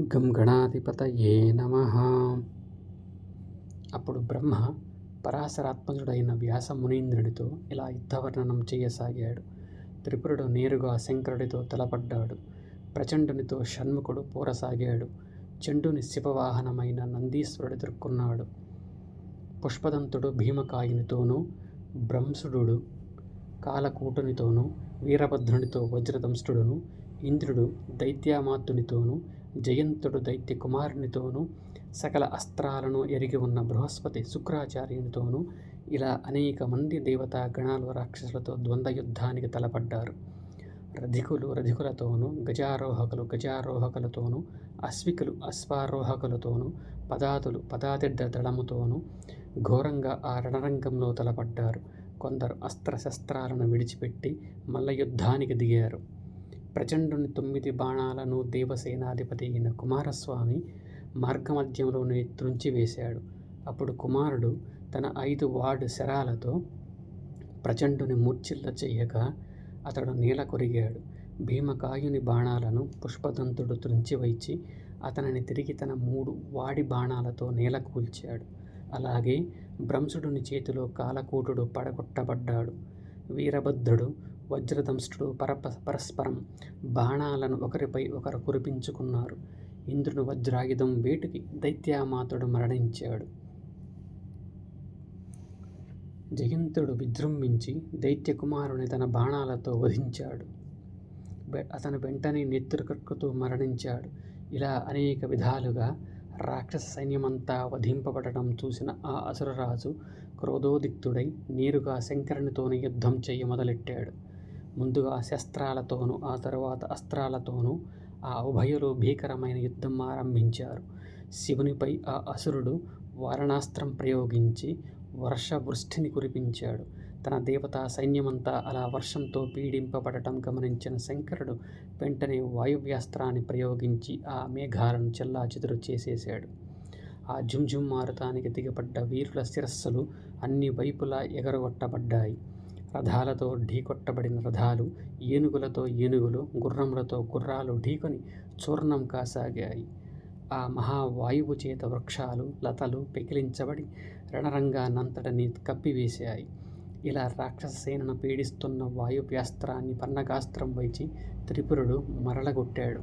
గం గణాధిపతయే నమ. అప్పుడు బ్రహ్మ పరాశరాత్మజుడైన వ్యాస మునీంద్రుడితో ఇలా యుద్ధవర్ణనం చేయసాగాడు. త్రిపురుడు నేరుగా శంకరుడితో తలపడ్డాడు. ప్రచండునితో షణ్ముఖుడు పోరసాగాడు. చండుని శివవాహనమైన నందీశ్వరుడు ఎదుర్కొన్నాడు. పుష్పదంతుడు భీమకాయునితోనూ బ్రంసుడు కాలకూటునితోనూ వీరభద్రునితో వజ్రదంష్టుడును ఇంద్రుడు దైత్యామాత్తునితోనూ జయంతుడు దైత్య కుమారునితోనూ సకల అస్త్రాలను ఎరిగి ఉన్న బృహస్పతి శుక్రాచార్యునితోనూ ఇలా అనేక మంది దేవతా గణాలు రాక్షసులతో ద్వంద్వ యుద్ధానికి తలపడ్డారు. రధికులు రధికులతోనూ గజారోహకులు గజారోహకులతోనూ అశ్వికులు అశ్వారోహకులతోనూ పదాతులు పదాతిడ్డ దళముతోనూ ఘోరంగా ఆ రణరంగంలో తలపడ్డారు. కొందరు అస్త్రశస్త్రాలను విడిచిపెట్టి మల్ల యుద్ధానికి దిగారు. ప్రచండుని తొమ్మిది బాణాలను దేవసేనాధిపతి అయిన కుమారస్వామి మార్గమధ్యంలోనే త్రుంచివేశాడు. అప్పుడు కుమారుడు తన ఐదు వార్డు శరాలతో ప్రచండుని మూర్ఛిల్ల చెయ్యగా అతడు నేల కొరిగాడు. భీమకాయుని బాణాలను పుష్పదంతుడు త్రుంచివైచి అతనిని తిరిగి తన మూడు వాడి బాణాలతో నేల కూల్చాడు. అలాగే భ్రంశుడుని చేతిలో కాలకూటుడు పడగొట్టబడ్డాడు. వీరభద్రుడు వజ్రదంష్టుడు పరప పరస్పరం బాణాలను ఒకరిపై ఒకరు కురిపించుకున్నారు. ఇంద్రుని వజ్రాయుధం వేటుకి దైత్యామాతుడు మరణించాడు. జయంతుడు విజృంభించి దైత్యకుమారుని తన బాణాలతో వధించాడు. అతను వెంటనే నెత్తురుకక్కుతూ మరణించాడు. ఇలా అనేక విధాలుగా రాక్షస సైన్యమంతా వధింపబడటం చూసిన ఆ అసురరాజు క్రోధోదిక్తుడై నేరుగా శంకరునితోనే యుద్ధం చేయ మొదలెట్టాడు ముందుగా శస్త్రాలతోనూ ఆ తరువాత అస్త్రాలతోనూ ఆ ఉభయలు భీకరమైన యుద్ధం ఆరంభించారు. శివునిపై ఆ అసురుడు వారణాస్త్రం ప్రయోగించి వర్షవృష్టిని కురిపించాడు. తన దేవతా సైన్యమంతా అలా వర్షంతో పీడింపబడటం గమనించిన శంకరుడు వెంటనే వాయువ్యాస్త్రాన్ని ప్రయోగించి ఆ మేఘాలను చెల్లాచెదురు చేసేశాడు. ఆ జుంజుం మారుతానికి దిగబడ్డ వీరుల శిరస్సులు అన్ని వైపులా ఎగరగొట్టబడ్డాయి. రథాలతో ఢీకొట్టబడిన రథాలు ఏనుగులతో ఏనుగులు గుర్రములతో గుర్రాలు ఢీకొని చూర్ణం కాసాగాయి. ఆ మహావాయువు చేత వృక్షాలు లతలు పెకిలించబడి రణరంగానంతటిని కప్పివేశాయి. ఇలా రాక్షస సేనను పీడిస్తున్న వాయువ్యాస్త్రాన్ని పన్నగాస్త్రం వైచి త్రిపురుడు మరలగొట్టాడు.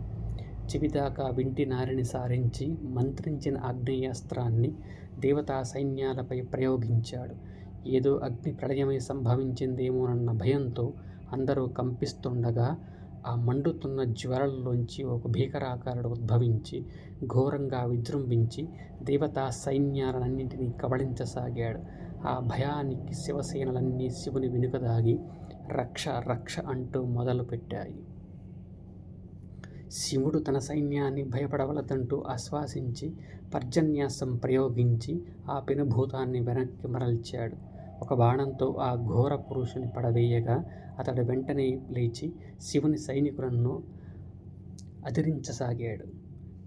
చెవిదాకా వింటి నారిని సారించి మంత్రించిన ఆగ్నేయాస్త్రాన్ని దేవతా సైన్యాలపై ప్రయోగించాడు. ఏదో అగ్ని ప్రళయమై సంభవించిందేమోనన్న భయంతో అందరూ కంపిస్తుండగా ఆ మండుతున్న జ్వరల్లోంచి ఒక భీకరాకారుడు ఉద్భవించి ఘోరంగా విజృంభించి దేవతా సైన్యాలన్నింటినీ కబళించసాగాడు. ఆ భయానికి శివసేనలన్నీ శివుని వెనుకదాగి రక్ష రక్ష అంటూ మొదలుపెట్టాయి. శివుడు తన సైన్యాన్ని భయపడవలదంటూ ఆశ్వాసించి పర్జన్యాసం ప్రయోగించి ఆ పెనుభూతాన్ని వెనక్కి మరల్చాడు. ఒక బాణంతో ఆ ఘోర పురుషుని పడవేయగా అతడు వెంటనే లేచి శివుని సైనికులను అదిరించసాగాడు.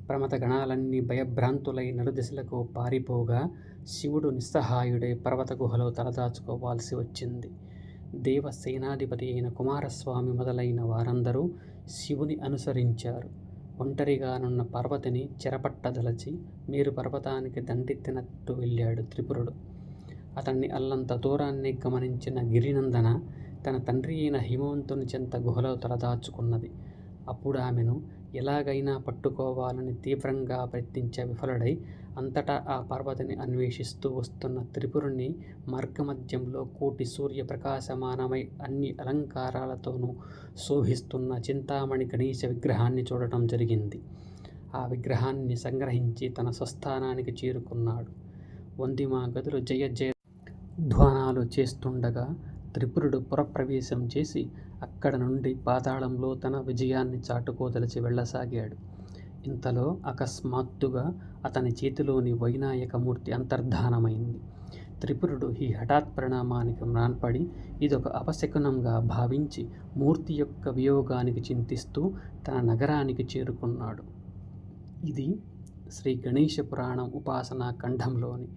ప్రమత గణాలన్నీ భయభ్రాంతులై నలుదిశలకు పారిపోగా శివుడు నిస్సహాయుడై పర్వత గుహలో తలదాచుకోవాల్సి వచ్చింది. దేవ సేనాధిపతి అయిన కుమారస్వామి మొదలైన వారందరూ శివుని అనుసరించారు. ఒంటరిగానున్న పర్వతిని చెరపట్టదలచి మీరు పర్వతానికి దండెత్తినట్టు వెళ్ళాడు త్రిపురుడు. అతన్ని అల్లంత దూరాన్ని గమనించిన గిరినందన తన తండ్రి అయిన హిమవంతుని చెంత గుహలో తలదాచుకున్నది. అప్పుడు ఆమెను ఎలాగైనా పట్టుకోవాలని తీవ్రంగా ప్రయత్నించే విఫలుడై అంతటా ఆ పర్వతిని అన్వేషిస్తూ వస్తున్న త్రిపురుని మార్గమధ్యంలో కోటి సూర్య ప్రకాశమానమై అన్ని అలంకారాలతోనూ శోభిస్తున్న చింతామణి గణేశ విగ్రహాన్ని చూడటం జరిగింది. ఆ విగ్రహాన్ని సంగ్రహించి తన స్వస్థానానికి చేరుకున్నాడు. వందిమా గదులు జయ జయ ధ్వానాలు చేస్తుండగా త్రిపురుడు పురప్రవేశం చేసి అక్కడ నుండి పాతాళంలో తన విజయాన్ని చాటుకోదలిచి వెళ్ళసాగాడు. ఇంతలో అకస్మాత్తుగా అతని చేతిలోని వైనాయకమూర్తి అంతర్ధానమైంది. త్రిపురుడు ఈ హఠాత్ పరిణామానికి మ్రాన్పడి ఇదొక అపశకునంగా భావించి మూర్తి యొక్క వియోగానికి చింతిస్తూ తన నగరానికి చేరుకున్నాడు. ఇది శ్రీ గణేష పురాణం ఉపాసనా ఖండంలోని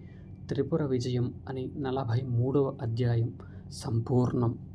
త్రిపుర విజయం అని నలభై మూడవ అధ్యాయం సంపూర్ణం.